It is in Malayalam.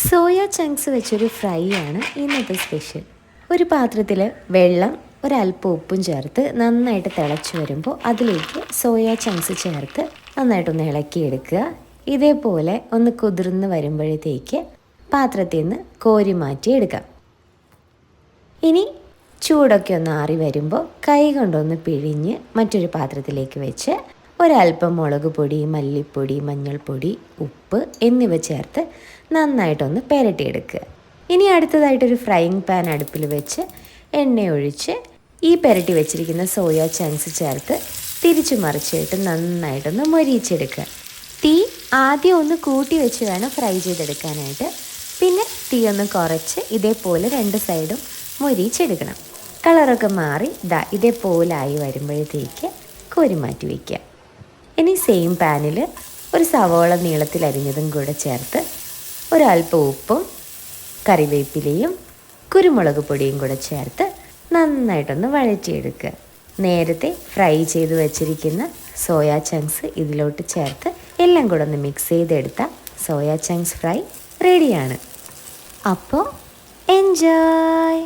സോയ ചങ്ക്സ് വെച്ചൊരു ഫ്രൈ ആണ് ഇന്നത്തെ സ്പെഷ്യൽ. ഒരു പാത്രത്തിൽ വെള്ളം ഒരല്പം ഉപ്പും ചേർത്ത് നന്നായിട്ട് തിളച്ച് വരുമ്പോൾ അതിലേക്ക് സോയ ചങ്ക്സ് ചേർത്ത് നന്നായിട്ടൊന്ന് ഇളക്കിയെടുക്കുക. ഇതേപോലെ ഒന്ന് കുതിർന്ന് വരുമ്പോഴത്തേക്ക് പാത്രത്തിൽ നിന്ന് കോരി മാറ്റി എടുക്കാം ഇനി ചൂടൊക്കെ ഒന്ന് ആറി വരുമ്പോൾ കൈ കൊണ്ടൊന്ന് പിഴിഞ്ഞ് മറ്റൊരു പാത്രത്തിലേക്ക് വെച്ച് ഒരല്പം മുളക് പൊടി മല്ലിപ്പൊടി മഞ്ഞൾപ്പൊടി ഉപ്പ് എന്നിവ ചേർത്ത് നന്നായിട്ടൊന്ന് പെരട്ടിയെടുക്കുക ഇനി അടുത്തതായിട്ടൊരു ഫ്രൈയിങ് പാൻ അടുപ്പിൽ വെച്ച് എണ്ണ ഒഴിച്ച് ഈ പെരട്ടി വെച്ചിരിക്കുന്ന സോയ ചങ്ക്സ് ചേർത്ത് തിരിച്ചു മറിച്ചിട്ട് നന്നായിട്ടൊന്ന് മൊരിയിച്ചെടുക്കുക തീ ആദ്യം ഒന്ന് കൂട്ടി വെച്ച് വേണം ഫ്രൈ ചെയ്തെടുക്കാനായിട്ട്. പിന്നെ തീ ഒന്ന് കുറച്ച് ഇതേപോലെ രണ്ട് സൈഡും മൊരിയിച്ചെടുക്കണം. കളറൊക്കെ മാറി ദാ ഇതേപോലായി വരുമ്പോഴത്തേക്ക് കോരി മാറ്റി വയ്ക്കുക ഇനി സെയിം പാനിൽ ഒരു സവോള നീളത്തിൽ അരിഞ്ഞതും കൂടെ ചേർത്ത് ഒരല്പം ഉപ്പും കറിവേപ്പിലയും കുരുമുളക് പൊടിയും കൂടെ ചേർത്ത് നന്നായിട്ടൊന്ന് വഴറ്റിയെടുക്കുക. നേരത്തെ ഫ്രൈ ചെയ്ത് വെച്ചിരിക്കുന്ന സോയാ ചങ്ക്സ് ഇതിലോട്ട് ചേർത്ത് എല്ലാം കൂടെ ഒന്ന് മിക്സ് ചെയ്തെടുത്ത സോയാ ചങ്ക്സ് ഫ്രൈ റെഡിയാണ് അപ്പോൾ എൻജോയ്